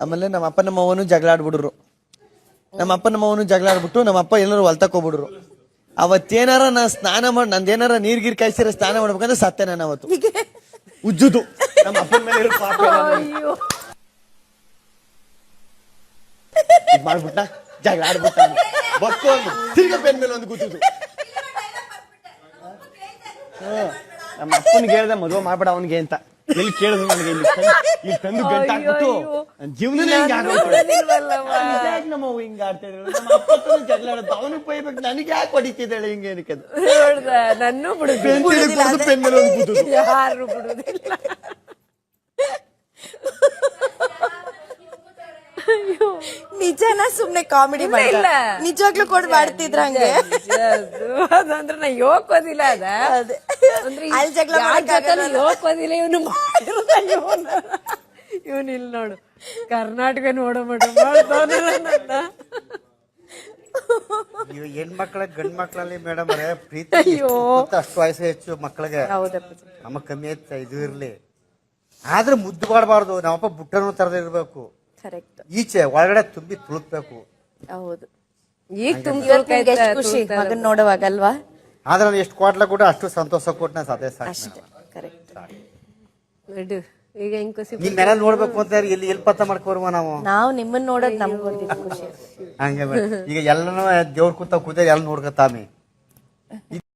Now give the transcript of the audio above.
ಆಮೇಲೆ ನಮ್ಮ ಅಪ್ಪ ನಮ್ಮ ಅವನು ಜಗಳ ಆಡ್ಬಿಡ್ರು ನಮ್ಮ ಅಪ್ಪ ನಮ್ಮ ಅವನು ಜಗಳ ಆಡ್ಬಿಟ್ಟು ನಮ್ಮ ಅಪ್ಪ ಎಲ್ಲರೂ ಹೊಲ್ತಕೋಬಿಡ್ರು ಅವತ್ತೇನಾರ ನಾ ಸ್ನಾನ ಮಾಡಿ ನಂದೇನಾರ ನೀರ್ ಗೀರ್ ಕಾಯಿಸಿರ ಸ್ನಾನ ಮಾಡ್ಬೇಕಂದ್ರೆ ಸತ್ತೆ ನಾನು ಅವತ್ತು. ಉಜ್ಜುದು. ನಮ್ಮ ಅಪ್ಪನ ಮೇಲೆ ಇರೋ ಪಾಪ ಎಲ್ಲ ಇದ್ ಮಾಡ್ಬಿಟ್ಟ ಜಗಳ ಆಡ್ಬಿಟ್ಟ ಬಕ್ಕು ಅಂದು ತಿರ್ಗ ಬೆನ್ ಮೇಲೆ ಒಂದು ಕೂತಿದ್ದು. ನಮ್ಮ ಅಪ್ಪನಿಗೆ ಹೇಳ್ದೆ ಮದುವೆ ಮಾಡ್ಬೇಡ ಅವನಿಗೆ ಅಂತ. ಎಲ್ಲಿ ಕೇಳಿದ್ರು ನನಗೆ ಇಲ್ಲಿ ತಂದು- ಇಲ್ಲಿ ತಂದು ಗಂಟ ಹಾಕ್ಬಿಟ್ಟು ಜೀವನನೇ ಹಿಂಗ ಯಾಕೆ ನಮ್ಮ ಅವ್ವ ಹಿಂಗ ಆಡ್ತಾ ಇದ್ರು. ನಮ್ಮ ಅಪ್ಪ ಹತ್ರನೂ ಜಗಳ ಆಡೋದು. ಅವನಿಗೆ ಬೈಬೇಕು ನನಗೆ ಯಾಕೆ ಹೊಡಿತಿದ್ದಾಳೆ ಹಿಂಗೆ ಏನಕ್ಕೆ ಅದು? ನೋಡ್ದ ನನ್ನೂ ಬಿಡುದಿಲ್ಲ. ಪೆನ್ ತಿರುಗಿ ಬಡ್ದು ಪೆನ್ ಮೇಲೆ ಒಂದು ಕೂತುದು. ಯಾರು ಬಿಡುದಿಲ್ಲ. ಅಯ್ಯೋ. ನಿಜನ ಸುಮ್ನೆ ಕಾಮಿಡಿ ಇಲ್ಲ, ಇಲ್ಲ. ನಿಜವಾಗ್ಲೂ ಕೊಡ್ ಮಾಡ್ತಿದ್ರ ಹಂಗೆ. ಅದು. ಅದಂದ್ರೆ ನಾ ಯೋಕೋದಿಲ್ಲ ಅದ. ಅದೇ. ಅಂದ್ರೆ ಅಲ್ಲಿ ಜಗಳ ಯಾರ್ ಜೊತೆಲೂ ಇವನು ಮಾಡಿರೋದ ಇವನು ಇಲ್ಲಿ ನೋಡು ಕರ್ನಾಟಕ ನೋಡೋ. ಇವ್ ಹೆಣ್ಮಕ್ಳ ಗಂಡ್ ಮಕ್ಳಲ್ಲಿ ಮೇಡಮ್ ಅವರೇ ಪ್ರೀತಿ ಅಯ್ಯೋ. ಅಷ್ಟು ವಯಸ್ಸು ಹೆಚ್ಚು ಮಕ್ಳಿಗೆ. ಹೌದಪ್ಪ ನಮಗ್ ಕಮ್ಮಿ ಐತೆ ಇದು ಇರ್ಲಿ. ಆದ್ರೆ ಮುದ್ದು ಮಾಡಬಾರ್ದು ನಮ್ಮಪ್ಪ ಬುಟ್ಟನು ತರದಿರ್ಬೇಕು ಕರೆಕ್ಟ್ ಈಚೆ ಒಳಗಡೆ ತುಂಬಿ ತುಳುಕ್ಬೇಕು. ಹೌದು. ಈಗ ತುಂಬ ಖುಷಿ ಮಗನ್ ನೋಡುವಾಗ ಅಲ್ವಾ ಆದ್ರೆ ನಾನು ಎಷ್ಟು ಕೊಟ್ಲ ಕೂಡ ಅಷ್ಟು ಸಂತೋಷ ಕೊಟ್ಟು ನಾನು ಅದೇ ಸಾಕು ಅಷ್ಟೇ ಕರೆಕ್ಟ್ ಈಗ ಹೆಂಗ್ ಖುಷಿ ಮನೆ ನೋಡ್ಬೇಕು ಅಂತ ಇಲ್ಲಿ ಎಲ್ಲಿ ಪತ್ತ ಮಾಡ್ಕೋರ್ವ ನಾವು? ನಾವು ನಿಮ್ಮನ್ನ ನೋಡೋದು ನಮ್ಗೆ ಖುಷಿ. ಹಂಗೆ ಬೇಡ. ಈಗ ಎಲ್ಲನೂ ದೇವ್ರ ಕೂತ ಕೂತ ಎಲ್ಲ ನೋಡ್ಕತ್ತಾಮಿ